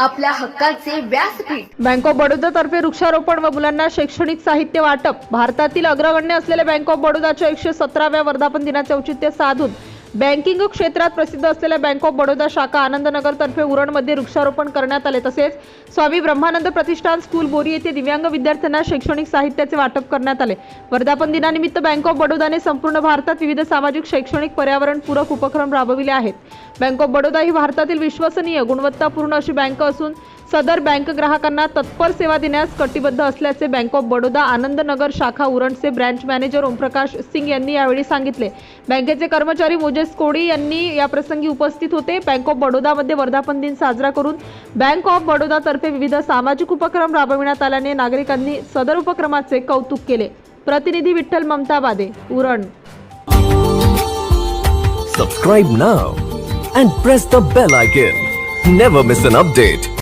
आपल्या हक्काचे व्यासपीठ. बँक ऑफ बडोदा तर्फे वृक्षारोपण व मुलांना शैक्षणिक साहित्य वाटप. भारतातील अग्रगण्य असलेल्या बँक ऑफ बडोदाच्या एकशे सतराव्या वर्धापन दिनाचे औचित्य साधून बँकिंग क्षेत्रात प्रसिद्ध असलेल्या बँक ऑफ बडोदा शाखा आनंदनगर तर्फे उरणमध्ये वृक्षारोपण करण्यात आले. तसेच स्वामी ब्रह्मानंद प्रतिष्ठान स्कूल बोरी येथे दिव्यांग विद्यार्थ्यांना शैक्षणिक साहित्याचे वाटप करण्यात आले. वर्धापन दिनानिमित्त बँक ऑफ बडोदाने संपूर्ण भारतात विविध सामाजिक शैक्षणिक पर्यावरण पूरक उपक्रम राबविले आहेत. बँक ऑफ बडोदा ही भारतातील विश्वसनीय गुणवत्तापूर्ण अशी बँक असून सदर बँक ग्राहकांना तत्पर सेवा देण्यास कटिबद्ध असल्याचे बँक ऑफ बडोदा आनंदनगर शाखा उरणचे ब्रँच मॅनेजर ओमप्रकाश सिंग यांनी यावेळी सांगितले बँकेचे कर्मचारी मोजेस कोडी यांनी या प्रसंगी उपस्थित होते बँक ऑफ बडोदामध्ये वर्धापन दिन साजरा करून बँक ऑफ बडोदा तर्फे विविध सामाजिक उपक्रम राबविण्यात आल्याने नागरिकांनी सदर उपक्रमाचे कौतुक केले प्रतिनिधी विठ्ठल ममता बादे Uran Subscribe now and press the bell icon. Never miss an update.